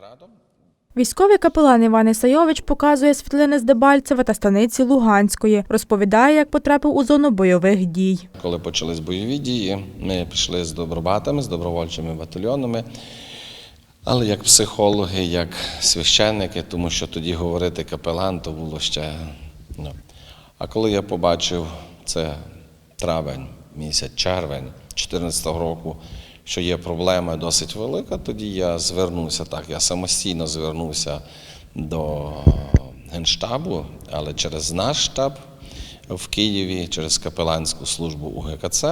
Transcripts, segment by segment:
Болградом. Військовий капелан Іван Ісайович показує світлини з Дебальцева та станиці Луганської. Розповідає, як потрапив у зону бойових дій. Коли почались бойові дії, ми пішли з добробатами, з добровольчими батальйонами. Але як психологи, як священники, тому що тоді говорити капелан, то було ще. Ну. А коли я побачив це травень, місяць, червень 2014 року, що є проблема досить велика, тоді я звернувся так. Я самостійно звернувся до Генштабу, але через наш штаб в Києві, через капеланську службу УГКЦ.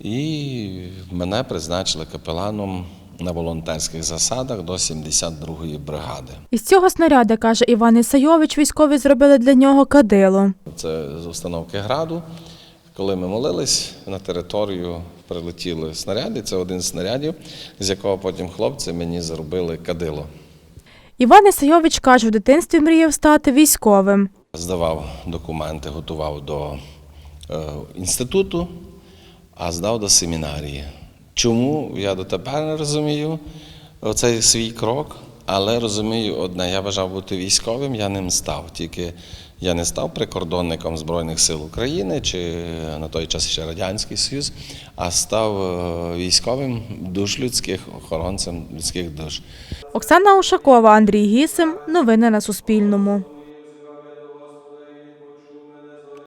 І мене призначили капеланом на волонтерських засадах до 72-ї бригади. Із цього снаряда, каже Іван Ісайович, військові зробили для нього кадило. Це з установки граду. Коли ми молились, на територію прилетіли снаряди. Це один з снарядів, з якого потім хлопці мені зробили кадило. Іван Ісайович каже, в дитинстві мріяв стати військовим. Здавав документи, готував до е, інституту, а здав до семінарії. Чому я дотепер не розумію оцей свій крок, але розумію одне: я бажав бути військовим, я ним став. Тільки я не став прикордонником Збройних сил України чи на той час ще Радянський Союз, а став е, військовим душ людських, охоронцем людських душ. Оксана Ушакова, Андрій Гісим. Новини на Суспільному.